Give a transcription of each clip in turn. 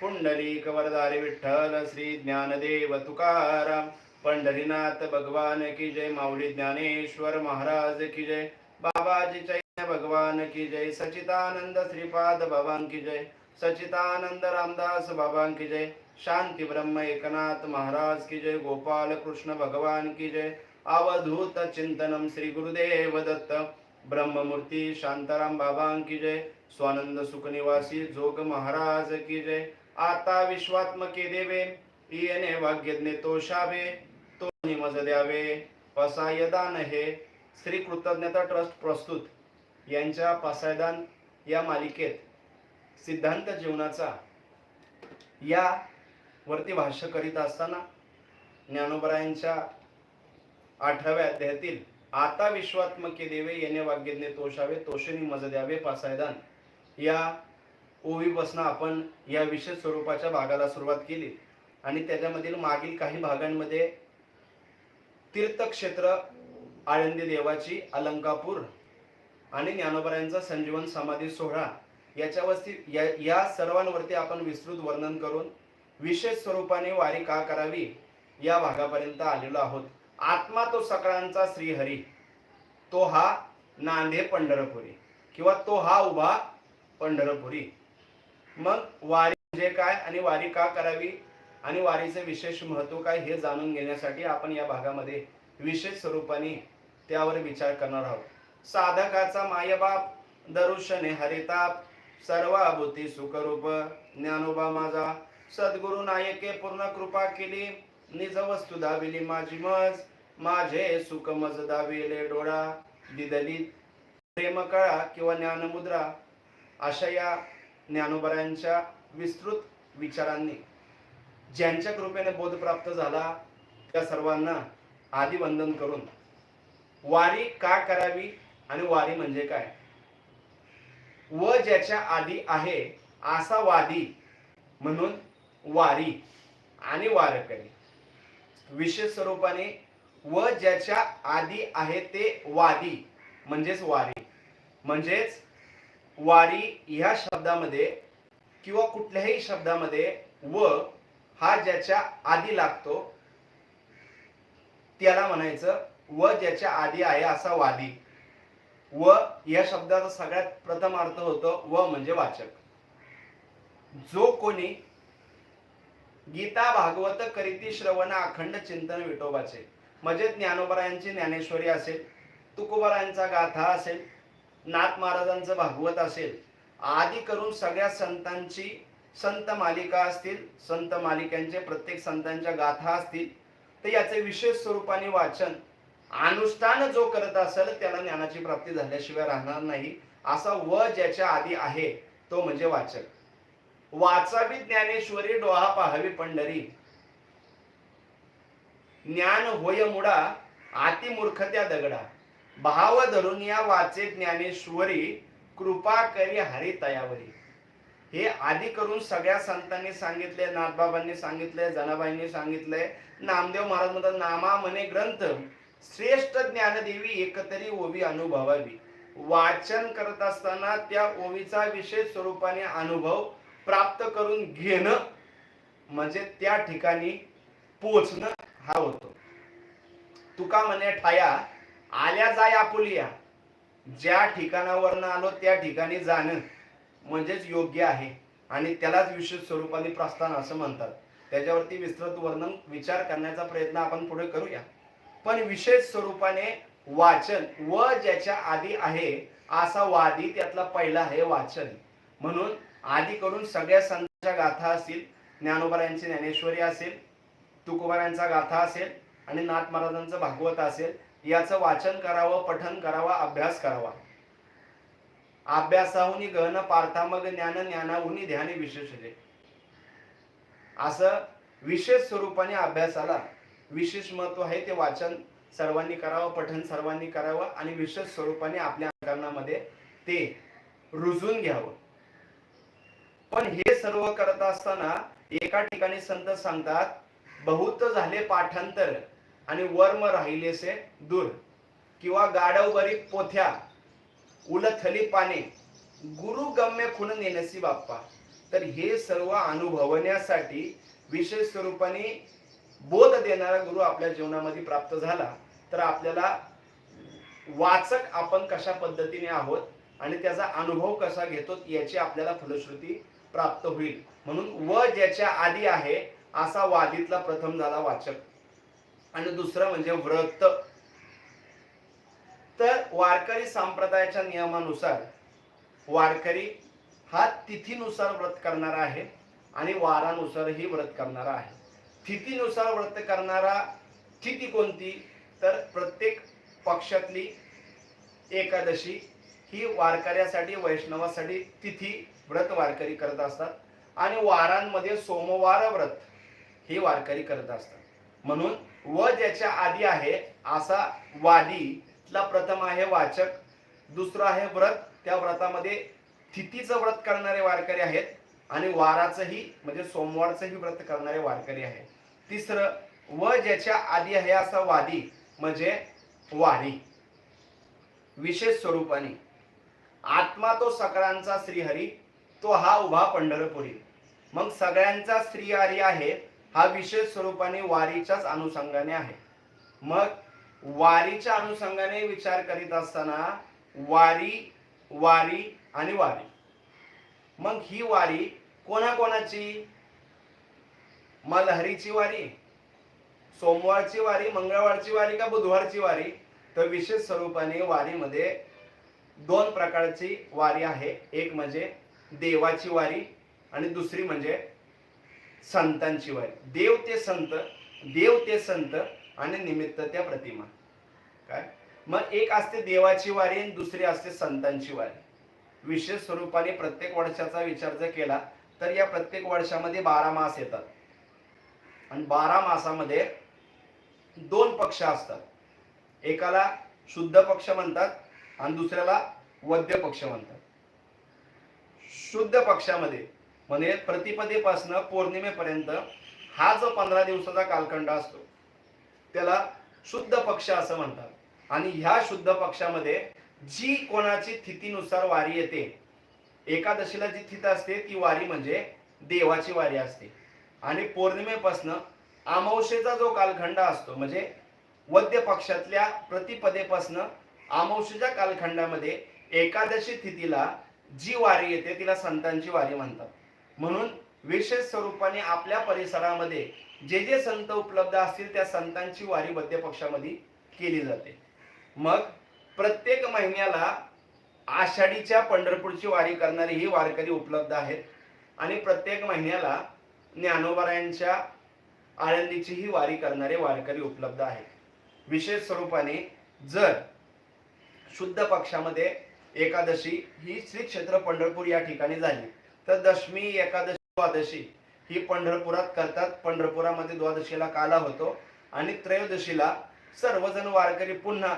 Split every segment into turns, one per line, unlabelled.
पुंडरीक पुंडलिक वरदारी विठ्ठल श्री ज्ञानदेव तुकाराम. पंढरीनाथ भगवान की जय माऊली ज्ञानेश्वर महाराज की जय. बाबाजी चैतन्य भगवान की जय सचितानंद श्रीपाद भगवान की जय. सचितानंद रामदास बाबा की जय. शांती ब्रह्म एकनाथ महाराज की जय. गोपाल कृष्ण भगवान की जय. अवधूत चिंतनम श्री गुरुदेव दत्त. ब्रह्ममूर्ती शांताराम बाबा की जय. स्वानंद सुखनिवासी जोग महाराज की जय. आता विश्वात्मके देवे येणे भाग्यज्ञे तोषावे तो निमज द्यावे. पसायदान हे श्री कृतज्ञता ट्रस्ट प्रस्तुत. यांच्या पसायदान या मालिकेत सिद्धांत जीवनाचा या वरती भाष्य करीत असताना ज्ञानोबरायांच्या आठव्या अध्यायातील आता विश्वात्मके देवे येणे वाग्यज्ञे तोषावे तोषणी मज द्यावे पासायदान या ओवीपासून आपण या विशेष स्वरूपाच्या भागाला सुरुवात केली. आणि त्याच्यामधील मागील काही भागांमध्ये तीर्थक्षेत्र आळंदी देवाची अलंकापूर आणि ज्ञानोबरायांचा संजीवन समाधी सोहळा याच्यावरती या या सर्वांवरती आपण विस्तृत वर्णन करून विशेष स्वरूपाने वारी का करावी या भागापर्यंत आलेलो आहोत. आत्मा तो सकाळांचा श्रीहरी तो हा नांदे पंढरपुरी किंवा तो हा उभा पंढरपुरी. मग वारी म्हणजे काय आणि वारी का करावी आणि वारीचे विशेष महत्त्व काय हे जाणून घेण्यासाठी आपण या भागामध्ये विशेष स्वरूपाने त्यावर विचार करणार आहोत. साधकाचा मायबाप दरुशने हरिताप सर्वाभूती सुखरूप ज्ञानोबा माझा सद्गुरु नायके पूर्ण कृपा केली निज वस्तू दाविली माझी मज माझे सुख मज दाविले डोळा दिदली प्रेम कळा किंवा ज्ञानमुद्रा अशा या ज्ञानोबरायांच्या विस्तृत विचारांनी ज्यांच्या कृपेने बोध प्राप्त झाला त्या सर्वांना आधी वंदन करून वारी का करावी आणि वारी म्हणजे काय? व ज्याच्या आधी आहे असा वादी म्हणून वारी आणि वारकरी. विशेष स्वरूपाने व ज्याच्या आधी आहे ते वादी म्हणजेच वारी. म्हणजेच वारी ह्या शब्दामध्ये किंवा कुठल्याही शब्दामध्ये व हा ज्याच्या आधी लागतो त्याला म्हणायचं व ज्याच्या आधी आहे असा वादी. व या शब्दाचा सगळ्यात प्रथम अर्थ होतो व म्हणजे वाचक. जो कोणी गीता भागवत करीती श्रवण अखंड चिंतन विठोबाचे म्हणजे ज्ञानोबरायांची ज्ञानेश्वरी असेल तुकोबरायांचा गाथा असेल नाथ महाराजांचं भागवत असेल आदी करून सगळ्या संतांची संत मालिका असतील संत मालिकांचे प्रत्येक संतांच्या गाथा असतील तर याचे विशेष स्वरूपाने वाचन अनुष्ठान जो करत असेल त्याला ज्ञानाची प्राप्ती झाल्याशिवाय राहणार नाही असा व ज्याच्या आधी आहे तो म्हणजे वाचक. वाचावी ज्ञानेश्वरी डोहा पाहावी पंढरी. ज्ञान होय मुडा अति मूर्खत्या दगडा. भाव धरून या वाचे ज्ञानेश्वरी कृपा करी हरी तयावरी. हे आधी करून सगळ्या संतांनी सांगितले नाथबाबांनी सांगितले जनाबाईंनी सांगितले नामदेव महाराज म्हणतात नामा मने ग्रंथ श्रेष्ठ ज्ञानदेवी एकतरी ओवी अनुभवावी. वाचन करत असताना त्या ओवीचा विशेष स्वरूपाने अनुभव प्राप्त करून घेणं म्हणजे त्या ठिकाणी पोचणं हा होतो. तुका म्हणे ठाया आल्या जाय आपुलिया. ज्या ठिकाणावरनं आलो त्या ठिकाणी जाणं म्हणजेच योग्य आहे. आणि त्यालाच विशेष स्वरूपाने प्रस्थान असं म्हणतात. त्याच्यावरती विस्तृत वर्णन विचार करण्याचा प्रयत्न आपण पुढे करूया. पण विशेष स्वरूपाने वाचन व ज्याच्या आधी आहे असा वादी त्यातला पहिला आहे वाचन. म्हणून आधी करून सगळ्या संतांच्या गाथा असतील ज्ञानोबरायांची ज्ञानेश्वरी असेल तुकोबारांचा गाथा असेल आणि नाथ महाराजांचं भागवत असेल याचं वाचन करावं पठन करावा अभ्यास करावा. अभ्यासाहून गहन पार्था मग ज्ञान ज्ञानाहुनी ध्याने विशेष असं विशेष स्वरूपाने अभ्यासाला विशेष महत्त्व आहे ते वाचन सर्वांनी करावं पठन सर्वांनी करावं आणि विशेष स्वरूपाने आपल्या अंतकरणामध्ये ते रुजून घ्यावं. पण हे सर्व करत असताना एका ठिकाणी संत सांगतात बहुत झाले पाठांतर आणि वर्म राहिलेसे दूर. किंवा गाडवबरी पोथ्या उलथली पाने गुरु गम्य खुण नेनसी बाप्पा. तर हे सर्व अनुभवण्यासाठी विशेष स्वरूपाने बोध देणारा गुरु आपल्या जीवनामध्ये प्राप्त झाला. तर आपल्याला वाचक आपण कशा पद्धतीने आहोत आणि त्याचा अनुभव कसा घेतो याची आपल्याला फलश्रुती प्राप्त होईल. म्हणून व ज्याच्या आधी आहे असा वादीतला प्रथम झाला वाचक. आणि दुसरं म्हणजे व्रत. तर वारकरी संप्रदायाच्या नियमानुसार वारकरी हा तिथीनुसार व्रत करणारा आहे आणि वारानुसारही व्रत करणारा आहे. तिथीनुसार व्रत करणारा तिथी कोणती? तर प्रत्येक पक्षातली एकादशी ही वारकऱ्यासाठी वैष्णवासाठी तिथी व्रत वारकरी करत असतात. आणि वारांमध्ये सोमवार व्रत ही वारकरी करत असतात. म्हणून व ज्याच्या आधी आहे असा वादीला प्रथम आहे वाचक दुसरं आहे व्रत. त्या व्रतामध्ये तिथीचं व्रत करणारे वारकरी आहेत आणि वाराचंही म्हणजे सोमवारचंही व्रत करणारे वारकरी आहे तिसरं व ज्याच्या आधी आहे असा वादी म्हणजे वारी विशेष स्वरूपाने. आत्मा तो सकळांचा श्रीहरी तो हा उभा पंढरपुरी. मग सगळ्यांचा श्रीहरी आहे हा विशेष स्वरूपाने वारीच्याच अनुषंगाने आहे. मग वारीच्या अनुषंगाने विचार करीत असताना वारी वारी आणि वारी. मग ही वारी कोणाकोणाची? मलहरीची वारी सोमवारची वारी मंगळवारची वारी का बुधवारची वारी? तर विशेष स्वरूपाने वारीमध्ये दोन प्रकारची वारी आहे. एक म्हणजे देवाची वारी आणि दुसरी म्हणजे संतांची वारी. देव ते संत देव ते संत आणि निमित्त त्या प्रतिमा. काय? मग एक असते देवाची वारी आणि दुसरी असते संतांची वारी. विशेष स्वरूपाने प्रत्येक वर्षाचा विचार जर केला तर या प्रत्येक वर्षामध्ये बारा मास येतात. आणि बारा मासामध्ये दोन पक्ष असतात. एकाला शुद्ध पक्ष म्हणतात आणि दुसऱ्याला वद्य पक्ष म्हणतात. शुद्ध पक्षामध्ये म्हणजे प्रतिपदेपासनं पौर्णिमेपर्यंत हा जो पंधरा दिवसाचा कालखंड असतो त्याला शुद्ध पक्ष असं म्हणतात. आणि ह्या शुद्ध पक्षामध्ये जी कोणाची तिथीनुसार वारी येते एकादशीला जी तिथी असते ती वारी म्हणजे देवाची वारी असते. आणि पौर्णिमेपासनं आमावशेचा जो कालखंड असतो म्हणजे वद्य पक्षातल्या प्रतिपदेपासनं आमावशेच्या कालखंडामध्ये एकादशी तिथीला जी वारी येते तिला संतांची वारी म्हणतात. म्हणून विशेष स्वरूपाने आपल्या परिसरामध्ये जे जे संत उपलब्ध असतील त्या संतांची वारी वद्य पक्षामध्ये केली जाते. मग प्रत्येक महिन्याला आषाढीच्या पंढरपूरची वारी करणारी ही वारकरी उपलब्ध आहेत आणि प्रत्येक महिन्याला ज्ञानोबरायांच्या आळंदीची ही वारी करणारे वारकरी उपलब्ध आहेत. विशेष स्वरूपाने जर शुद्ध पक्षामध्ये एकादशी ही श्री क्षेत्र पंढरपूर या ठिकाणी झाली तर दशमी एकादशी द्वादशी ही पंढरपुरात करतात. पंढरपुरामध्ये द्वादशीला काला होतो आणि त्रयोदशीला सर्वजण वारकरी पुन्हा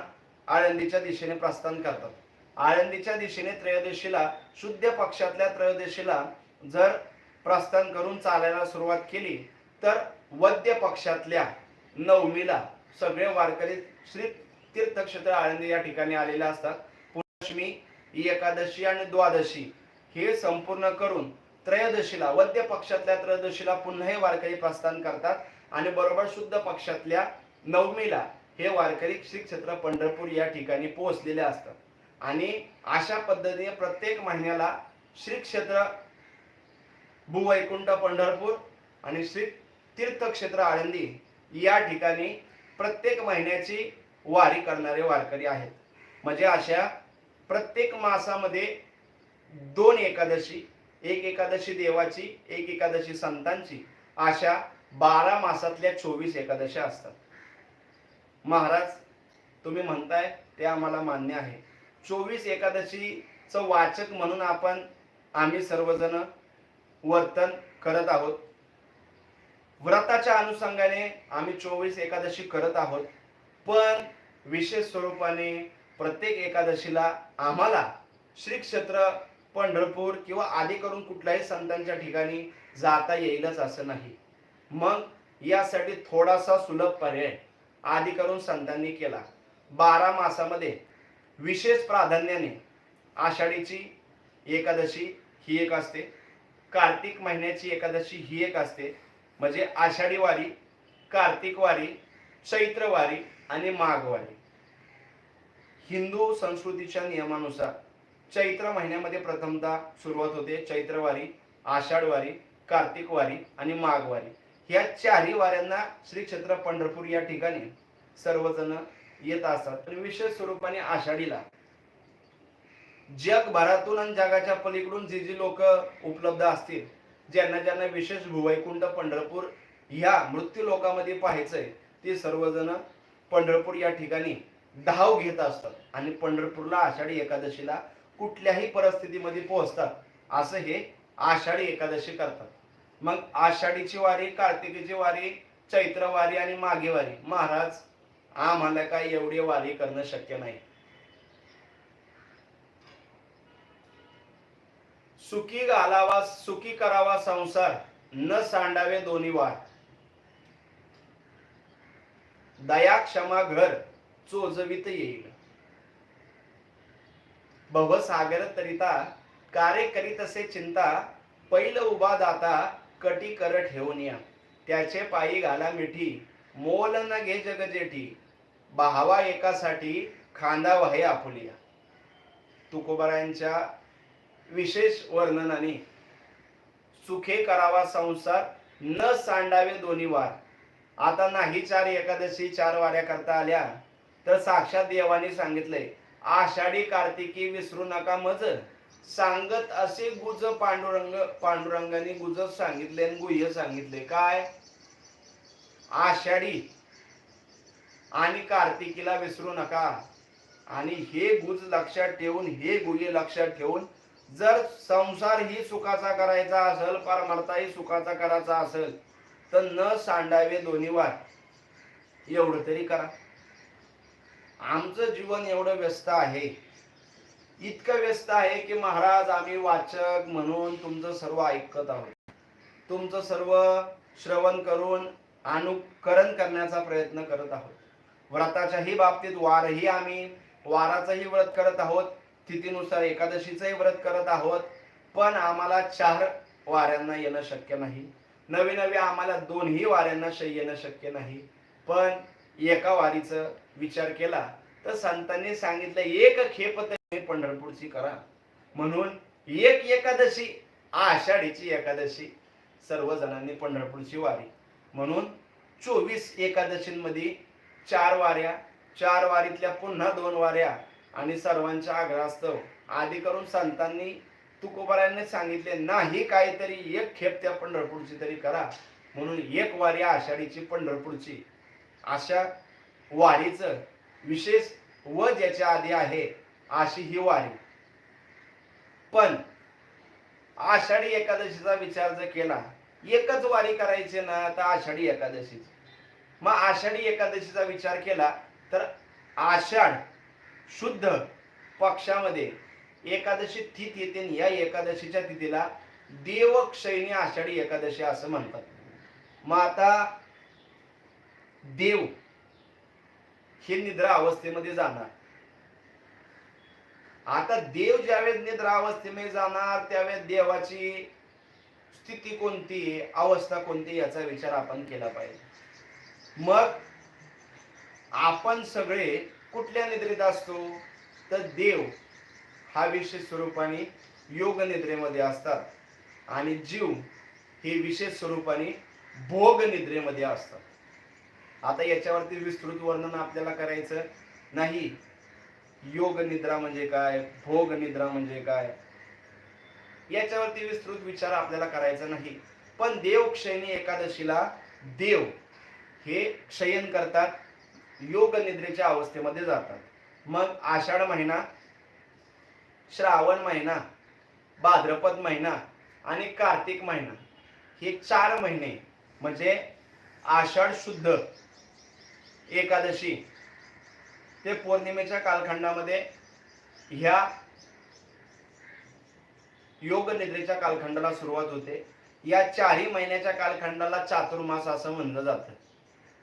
आळंदीच्या दिशेने प्रस्थान करतात. आळंदीच्या दिशेने त्रयोदशीला शुद्ध पक्षातल्या त्रयोदशीला जर प्रस्थान करून चालायला सुरुवात केली तर वद्य पक्षातल्या नवमीला सगळे वारकरी श्री तीर्थक्षेत्र आळंदी या ठिकाणी आलेले असतात. पुष्मी एकादशी आणि द्वादशी हे संपूर्ण करून त्रयोदशीला वद्य पक्षातल्या त्रयोदशीला पुन्हा हे वारकरी प्रस्थान करतात. आणि बरोबर शुद्ध पक्षातल्या नवमीला हे वारकरी श्री क्षेत्र पंढरपूर या ठिकाणी पोहोचलेले असतात. आणि अशा पद्धतीने प्रत्येक महिन्याला श्री क्षेत्र भूवैकुंठ पंढरपूर आणि श्री तीर्थक्षेत्र आळंदी या ठिकाणी प्रत्येक महिन्याची वारी करणारे वारकरी आहेत. म्हणजे अशा प्रत्येक मासामध्ये दोन एकादशी एक एकादशी देवाची एक एकादशी संतांची अशा बारा मासातल्या चोवीस एकादशी असतात. महाराज तुम्ही म्हणताय ते आम्हाला मान्य आहे. चोवीस एकादशीचं वाचक म्हणून आपण आम्ही सर्वजण वर्तन करत आहोत. व्रताच्या अनुषंगाने आम्ही चोवीस एकादशी करत आहोत. पण विशेष स्वरूपाने प्रत्येक एकादशीला आम्हाला श्री क्षेत्र पंढरपूर किंवा आदी करून कुठल्याही संतांच्या ठिकाणी जाता येईलच असं नाही. मग यासाठी थोडासा सुलभ पर्याय आधी करून संतांनी केला. बारा मासामध्ये विशेष प्राधान्याने आषाढीची एकादशी ही एक असते. कार्तिक महिन्याची एकादशी ही एक असते. म्हणजे आषाढी वारी कार्तिक वारी चैत्र वारी आणि माघवारी. हिंदू संस्कृतीच्या नियमानुसार चैत्र महिन्यामध्ये प्रथमतः सुरुवात होते. चैत्रवारी आषाढवारी कार्तिकवारी कार्तिक वारी आणि माघवारी. या ह्या चारही वाऱ्यांना श्री क्षेत्र पंढरपूर या ठिकाणी सर्वजण येत असतात. विशेष स्वरूपाने आषाढीला जगभरातून आणि जगाच्या पलीकडून जी जी लोक उपलब्ध असतील ज्यांना ज्यांना विशेष भुवैकुंठ पंढरपूर ह्या मृत्यू लोकामध्ये पाहायचंय ते सर्वजण पंढरपूर या ठिकाणी धाव घेत असतात. आणि पंढरपूरला आषाढी एकादशीला कुठल्याही परिस्थितीमध्ये पोहोचतात. असं हे आषाढी एकादशी करतात. मग आषाढीची वारी कार्तिकीची वारी चैत्र वारी आणि मागे वारी. महाराज आम्हाला काय एवढी वारी करणं शक्य नाही. सुखी घालावा सुखी करावा संसार. न सांडावे दोन्ही वार. दया क्षमा घर चोजवित येईल. भवसागर तरिता कार्य करीत असे चिंता पैल उभा दाता कटी कर ठेवून या. त्याचे पायी घाला मिठी मोल न घे जगजेठी. भावा एकासाठी खांदा वहे आपुलिया. तुकोबारायांच्या विशेष वर्णनाने सुखे करावा संसार न सांडावे दोन्ही वार. आता नाही चार एकादशी चार वाऱ्या करता आल्या तर साक्षात देवाने सांगितलंय आषाढी कार्तिकी विसरू नका मज. सांगत असे गुज पांडुरंग पांडुरंगाने गुज सांगितले आणि गुह्य सांगितले. काय? आषाढी. आणि कार्तिकीला विसरू नका. आणि हे गुज लक्षात ठेवून हे गुह्य लक्षात ठेवून जर संसार ही सुखाचा करायचा असेल परमार्थाही सुखाचा करायचा असेल तर न सांडावे दोन्ही वार. एवढं तरी करा. आमचं जीवन एवढं व्यस्त आहे. इतकं व्यस्त आहे की महाराज आम्ही वाचक म्हणून तुमचं सर्व ऐकत आहोत. तुमचं सर्व श्रवण करून अनुकरण करण्याचा प्रयत्न करत आहोत. व्रताच्याही बाबतीत वारही आम्ही वाराचंही व्रत करत आहोत. तिथीनुसार एकादशीचंही व्रत करत आहोत. पण आम्हाला चार वाऱ्यांना येणं शक्य नाही. नवी नवी आम्हाला दोन्ही वाऱ्यांना श- येणं शक्य नाही. पण एका वारीचं विचार केला तर संतांनी सांगितलं एक खेप तरी पंढरपूरची करा. म्हणून एक एकादशी आषाढीची एकादशी सर्वजणांनी पंढरपूरची वारी. म्हणून चोवीस एकादशींमध्ये चार वाऱ्या चार वारीतल्या पुन्हा दोन वाऱ्या आणि सर्वांच्या आग्रहास्तव. आधी करून संतांनी तुकोबारांनी सांगितले नाही काहीतरी एक खेप त्या पंढरपूरची तरी करा. म्हणून एक वारी आषाढीची पंढरपूरची. अशा वारीचं विशेष व ज्याच्या आधी आहे अशी ही वारी. पण आषाढी एकादशीचा विचार जर केला एकच वारी करायची ना तर आषाढी एकादशीच. मग आषाढी एकादशीचा विचार केला तर आषाढ शुद्ध पक्षामध्ये एकादशी तिथी येते आणि या एकादशीच्या तिथीला देवक्षयणी आषाढी एकादशी असं म्हणतात. मग आता देव हे निद्रा अवस्थेमध्ये जाणार. आता देव ज्यावेळेस निद्रा अवस्थेमध्ये जाणार त्यावेळेस देवाची स्थिती कोणती अवस्था कोणती याचा विचार आपण केला पाहिजे. मग आपण सगळे कुठल्या निद्रेत असतो? तर देव हा विशेष स्वरूपाने योग निद्रेमध्ये असतात. आणि जीव हे विशेष स्वरूपाने भोग निद्रेमध्ये असतात. आता याच्यावरती विस्तृत वर्णन आपल्याला करायचं नाही. योग निद्रा म्हणजे काय? भोग निद्रा म्हणजे काय? याच्यावरती विस्तृत विचार आपल्याला करायचा नाही. पण देव क्षयणी एकादशीला देव हे क्षयन करतात योग निद्रेच्या अवस्थेमध्ये जातात. मग आषाढ महिना श्रावण महिना भाद्रपद महिना आणि कार्तिक महिना हे चार महिने म्हणजे आषाढ शुद्ध एकादशी. ते पौर्णिमेच्या कालखंडामध्ये ह्या योग निद्रेच्या कालखंडाला सुरुवात होते. या चारही महिन्याच्या कालखंडाला चातुर्मास असं म्हणलं जातं.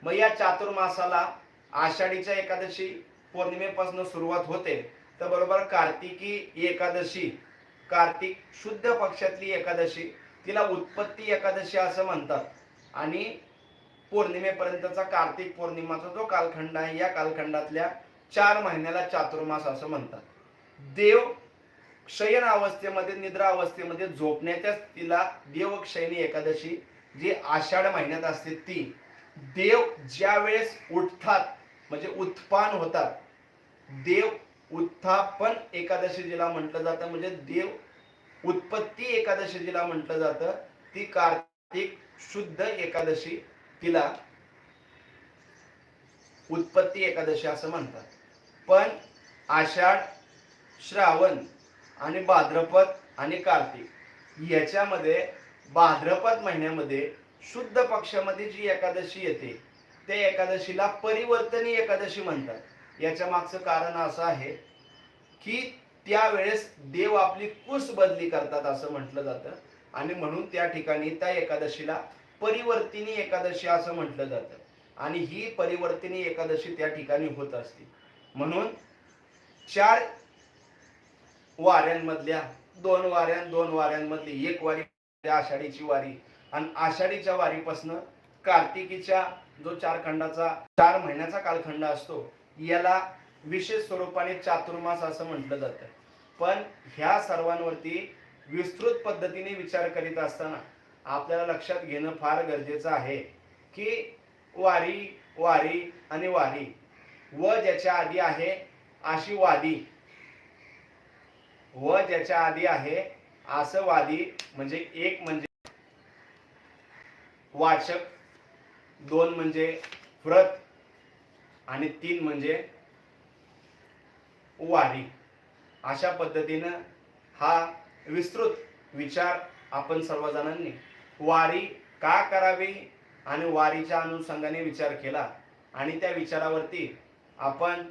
मग या चातुर्मासाला आषाढीच्या एकादशी पौर्णिमेपासून सुरुवात होते. तर बरोबर कार्तिकी एकादशी कार्तिक शुद्ध पक्षातली एकादशी तिला उत्पत्ती एकादशी असं म्हणतात. आणि पौर्णिमेपर्यंतचा कार्तिक पौर्णिमाचा जो कालखंड आहे या कालखंडातल्या चार महिन्याला चातुर्मास असं म्हणतात. देव शयन अवस्थेमध्ये निद्रा अवस्थेमध्ये झोपण्याच्या तिला देवक्षयनी एकादशी जी आषाढ महिन्यात असते ती. देव ज्या वेळेस उठतात म्हणजे उत्पान होतात. देव उत्थापन एकादशी जिला म्हटलं जातं म्हणजे देव उत्पत्ती एकादशी जिला म्हटलं जातं ती कार्तिक शुद्ध एकादशी. तिला उत्पत्ती एकादशी असं म्हणतात. पण आषाढ श्रावण आणि भाद्रपद आणि कार्तिक याच्यामध्ये भाद्रपद महिन्यामध्ये शुद्ध पक्षामध्ये जी एकादशी येते त्या एकादशीला परिवर्तनी एकादशी म्हणतात. याच्या मागचं कारण असं आहे की त्यावेळेस देव आपली कुस बदली करतात असं म्हटलं जातं. आणि म्हणून त्या ठिकाणी त्या एकादशीला परिवर्तिनी एकादशी असं म्हटलं जातं. आणि ही परिवर्तिनी एकादशी त्या ठिकाणी होत असते. म्हणून चार वाऱ्यांमधल्या दोन वाऱ्यां दोन वाऱ्यांमधली एक वारी म्हणजे आषाढीची वारी. आणि आषाढीच्या वारीपासनं कार्तिकीच्या जो चार खंडाचा चार महिन्याचा कालखंड असतो याला विशेष स्वरूपाने चातुर्मास असं म्हटलं जातं. पण ह्या सर्वांवरती विस्तृत पद्धतीने विचार करीत असताना आपल्याला लक्षात घेणं फार गरजेचं आहे की वारी वारी आणि वारी. व ज्याच्या आधी आहे अशी वादी. व ज्याच्या आधी आहे असं वादी म्हणजे एक म्हणजे वाचक दोन म्हणजे व्रत आणि तीन म्हणजे वारी. अशा पद्धतीनं हा विस्तृत विचार आपण सर्वजणांनी वारी का करावी आणि वारीच्या अनुषंगाने विचार केला. आणि त्या विचारावरती आपण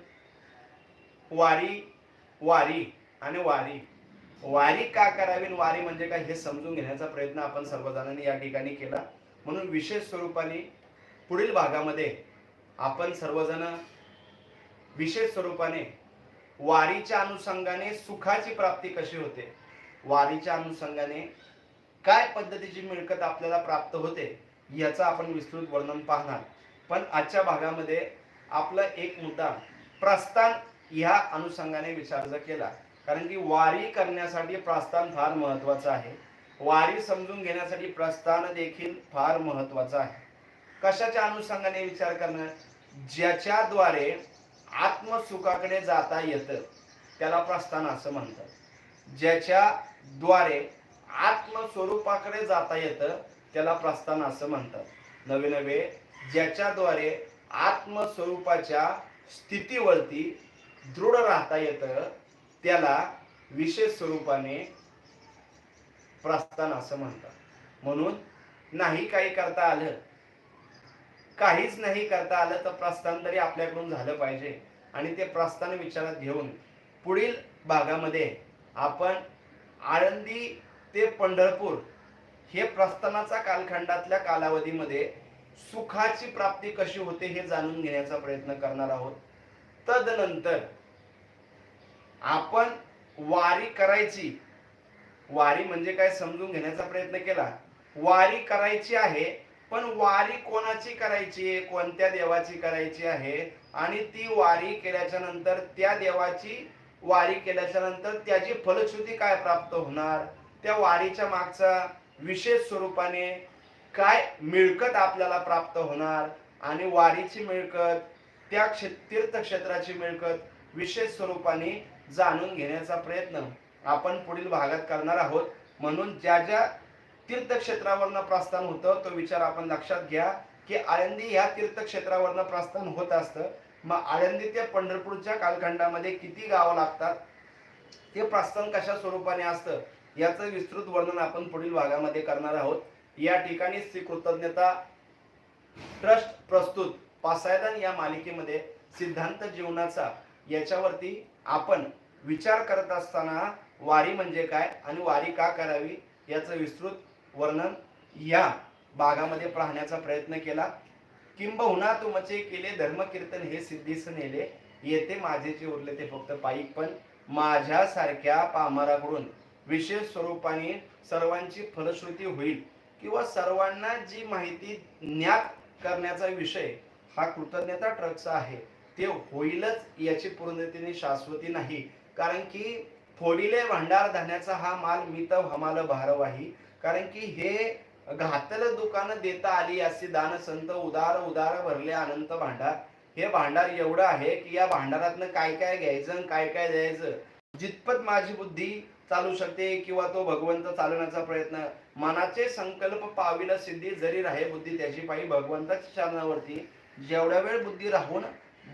वारी वारी आणि वारी. वारी का करावी वारी म्हणजे काय हे समजून घेण्याचा प्रयत्न आपण सर्वजणांनी या ठिकाणी केला. म्हणून विशेष स्वरूपाने पुढील भागामध्ये आपण सर्वजण विशेष स्वरूपाने वारीच्या अनुषंगाने सुखाची प्राप्ती कशी होते? वारीच्या अनुषंगाने काय पद्धतीची मिळकत आपल्याला प्राप्त होते याचं आपण विस्तृत वर्णन पाहणार. पण आजच्या भागामध्ये आपला एक मुद्दा प्रस्थान ह्या अनुषंगाने विचार केला. कारण की वारी करण्यासाठी प्रस्थान फार महत्वाचं आहे. वारी समजून घेण्यासाठी प्रस्थान देखील फार महत्वाचं आहे. कशाच्या अनुषंगाने विचार करणं ज्याच्याद्वारे आत्मसुखाकडे जाता येतं त्याला प्रस्थान असं म्हणतात. ज्याच्याद्वारे आत्मस्वरूपाकडे जाता येतं त्याला प्रस्थान असं म्हणतात. नवे नवे ज्याच्याद्वारे आत्मस्वरूपाच्या स्थितीवरती दृढ राहता येतं त्याला विशेष स्वरूपाने प्रस्थान असं म्हणतात. म्हणून नाही काही करता आलं काहीच नाही करता आलं तर प्रस्थान तरी आपल्याकडून झालं पाहिजे. आणि ते प्रस्थान विचारात घेऊन पुढील भागामध्ये आपण आळंदी ते पंढरपूर हे प्रस्थानाचा कालखंडातल्या कालावधीमध्ये सुखाची प्राप्ती कशी होते हे जाणून घेण्याचा प्रयत्न करणार आहोत. तदनंतर आपण वारी करायची. वारी म्हणजे काय समजून घेण्याचा प्रयत्न केला. वारी करायची आहे पण वारी कोणाची करायची? आहे कोणत्या देवाची करायची आहे? आणि ती वारी केल्याच्यानंतर त्या देवाची वारी केल्याच्यानंतर त्याची फलश्रुती काय प्राप्त होणार? त्या वारीच्या मागचा विशेष स्वरूपाने काय मिळकत आपल्याला प्राप्त होणार आणि वारीची मिळकत त्या तीर्थक्षेत्राची मिळकत विशेष स्वरूपाने जाणून घेण्याचा प्रयत्न आपण पुढील भागात करणार आहोत. म्हणून ज्या ज्या तीर्थक्षेत्रावरनं प्रस्थान होतं तो विचार आपण लक्षात घ्या की आळंदी ह्या तीर्थक्षेत्रावरनं प्रस्थान होत असतं. मग आळंदी ते पंढरपूरच्या कालखंडामध्ये किती गावं लागतात? ते प्रस्थान कशा स्वरूपाने असतं? याचं विस्तृत वर्णन आपण पुढील भागामध्ये करणार आहोत. या ठिकाणी श्री कृतज्ञता ट्रस्ट प्रस्तुत पासायदान या मालिकेमध्ये सिद्धांत जीवनाचा याच्यावरती आपण विचार करत असताना वारी म्हणजे काय आणि वारी का करावी याचं विस्तृत वर्णन या भागामध्ये पाहण्याचा प्रयत्न केला. किंबहुना तुमचे केले धर्मकीर्तन हे सिद्धीस नेले. येते माझेचे उरले ते फक्त पायी पण माझ्यासारख्या पामराकडून विशेष स्वरूपाने सर्वांची फलश्रुती होईल किंवा सर्वांना जी माहिती ज्ञात करण्याचा विषय हा कृतज्ञता ट्रकचा आहे ते होईलच याची पूर्णतेने शाश्वती नाही. कारण की फोडिले भांडार धान्याचा हा माल मी तर हमाल भारवाही. कारण की हे घातल दुकान देता आली असे दान संत उदार उदार भरले अनंत भांडार. हे भांडार एवढं आहे की या भांडारातनं काय काय घ्यायचं आणि काय काय द्यायचं? जितपत माझी बुद्धी चालू शकते किंवा तो भगवंत चालवण्याचा प्रयत्न मनाचे संकल्प पाविला सिद्धी जरी राहे बुद्धी त्याची पायी भगवंताच्या चरणावरती जेवढ्या वेळ बुद्धी राहून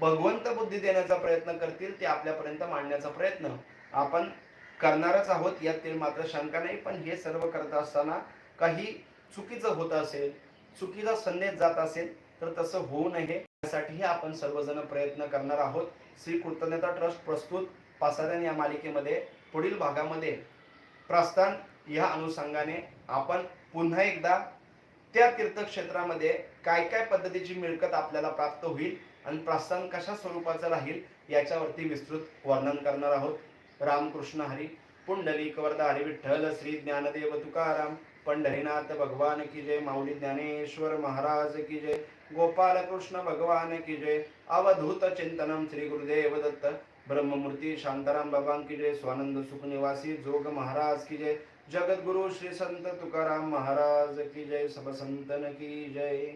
भगवंत बुद्धी देण्याचा प्रयत्न करतील ते आपल्यापर्यंत मांडण्याचा प्रयत्न आपण करणारच आहोत यातील मात्र शंका नाही. पण हे सर्व करत असताना काही चुकीचं होत असेल चुकीचा संदेश जात असेल तर तसं होऊ नये. यासाठीही आपण सर्वजण प्रयत्न करणार आहोत. श्री कृतज्ञता ट्रस्ट प्रस्तुत पासारण या मालिकेमध्ये पुढील भागामध्ये प्रस्थान या अनुषंगाने आपण पुन्हा एकदा त्या तीर्थक्षेत्रामध्ये काय काय पद्धतीची मिळकत आपल्याला प्राप्त होईल आणि प्रस्थान कशा स्वरूपाचं राहील याच्यावरती विस्तृत वर्णन करणार आहोत. रामकृष्ण हरी पुंडली कवर्धा हरी विठ्ठल श्री ज्ञानदेव तुकाराम पंढरीनाथ भगवान की जय माऊली ज्ञानेश्वर महाराज की जय गोपाल कृष्ण भगवान की जय अवधूत चिंतनम श्री गुरुदेव दत्त ब्रह्ममूर्ती शांताराम बाबा की जय स्वानंद सुखनिवासी जोग महाराज की जय जगद्गुरु श्री संत तुकाराम महाराज की जय सब संतन की जय।